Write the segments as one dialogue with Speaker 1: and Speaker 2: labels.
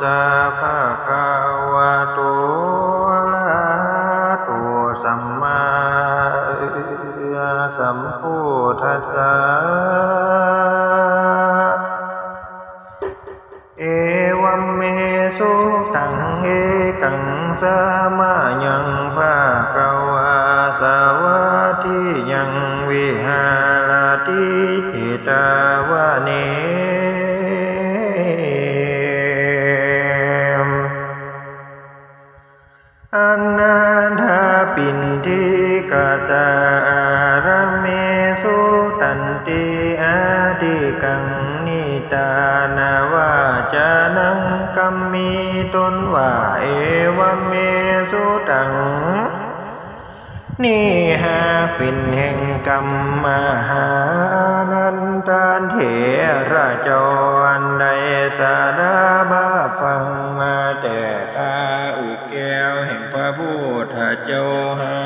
Speaker 1: สะภะคะวะโตอะระหะโตสัมมาสัมพุทธัสสะเอวัมเมสุตั ปิกาสารเมสุตันติอาติกังนิตานาวาจานังกัมมีตนว่าเอวเมสุตังนี่หาเป็นแห่งกรรมมหานันตานเถระจรใดสาดาบาฟังมาแต่ข้า แก้วแห่งพระพุทธเจ้าหา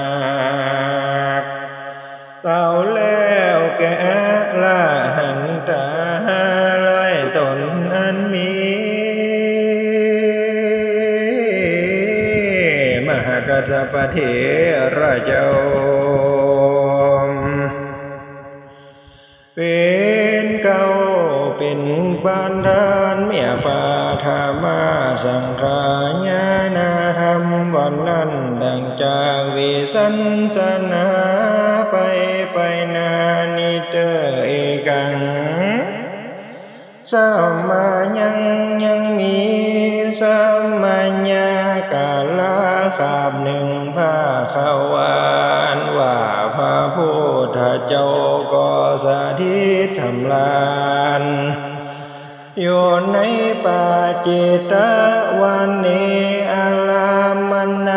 Speaker 1: กเต่าแล้วแก่ละหันตาลอยตนอันมี มหากัสปะเถระเจ้า เป็นบานดานเมียปาธามาสังขายานาธรรมวันนั้นดังจากวิสันสนาไปไปนานิเตเอกังสามายังยังมีสามัญญากาลาคาบหนึ่งพระขาวานว่าพระพุทธเจ้าก็สาธิตสำลาน อยู่ในป่าจิตวันเนอาลามันใน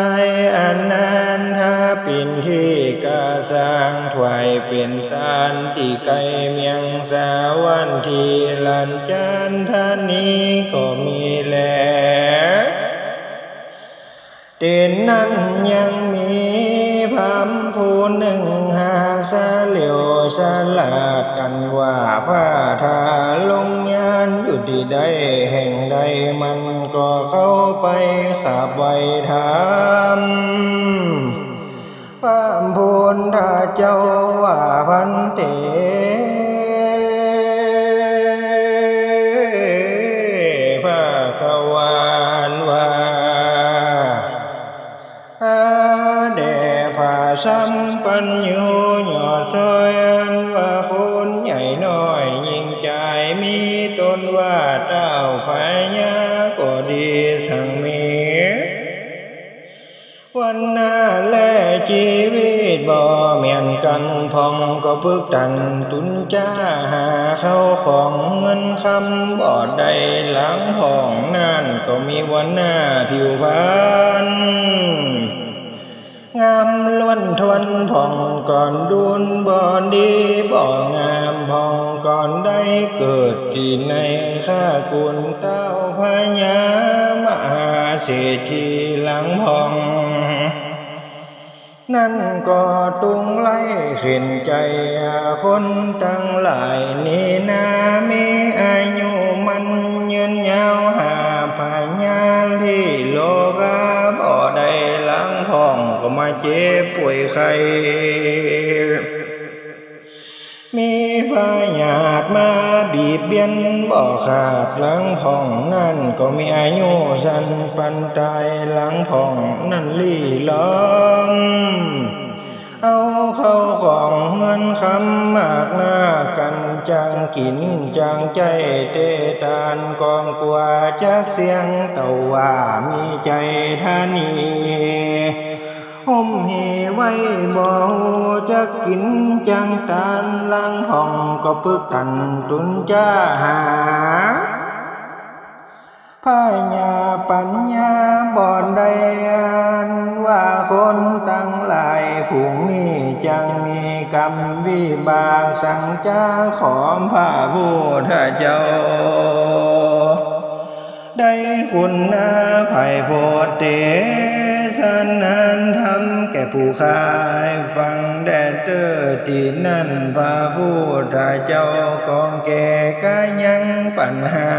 Speaker 1: อนันทาปินที่กาสร้างถวายเป็นตานที่ไกลเมียงสาวันทีลันจันทานีก็มีแลเด่นนั้นยังมีพามผู้หนึ่ง ยสลาดกันว่าผ้าทาลงยานอยู่ที่ใดแห่งใดมันก็เข้าไปขาบไว้ถามพามพูนถ้าเจ้าว่าพันเตพระกวานว่าอาเดผาสัมปัญโยหยอดซอยาเต้าพายาก็ดีสั่งมีวันหน้าแลชีวิตบ่แม่นกันพองก็พึกตันตุนจ้าหาเข้าของเงินคำบ่ได้หลังห้องนั่นก็มีวันหน้าผิวพรรณงามล้วนทวนผ่องก่อนดุนบ่ดีบ่งาม ผ่องก่อนได้เกิดที่ในข้ากุลเต้าพญามหาเศรษฐีหลังผ่อง นั่นก็ตุงไล่ขึ้นใจคนตั้งหลายนี่นามีอายุมันยืนยาวหาพญาที่โลกาบ่ได้หลังห้องก็มาเจ็บป่วยไข้ มีพญาติมาบีบเบียนบ่ขาดหลังผ่องนั่นก็มีอายุสันปันตายหลังผ่องนั่นลี่ล้อมเอาเข้าของเงินคำมากหน้ากันจังกินจังใจเตตานกองกว่าจากเสียงเต่าว่ามีใจท่านี ห่มเหไว้บ่จะกินจังตานล้างห้องก็ปึกตันตุนจ้าหาพญาปัญญาบ่อนใดอ่านว่าคนตั้งหลายผูงนี้จังมีกรรมวิบากสังจาขอมพระพุทธเจ้าได้คุณนาภัยโพเต สันนันทำแก่ผู้ขายฟังแดดเตอที่นั่นพระพุทธเจ้ากองแก่กายังปัญหา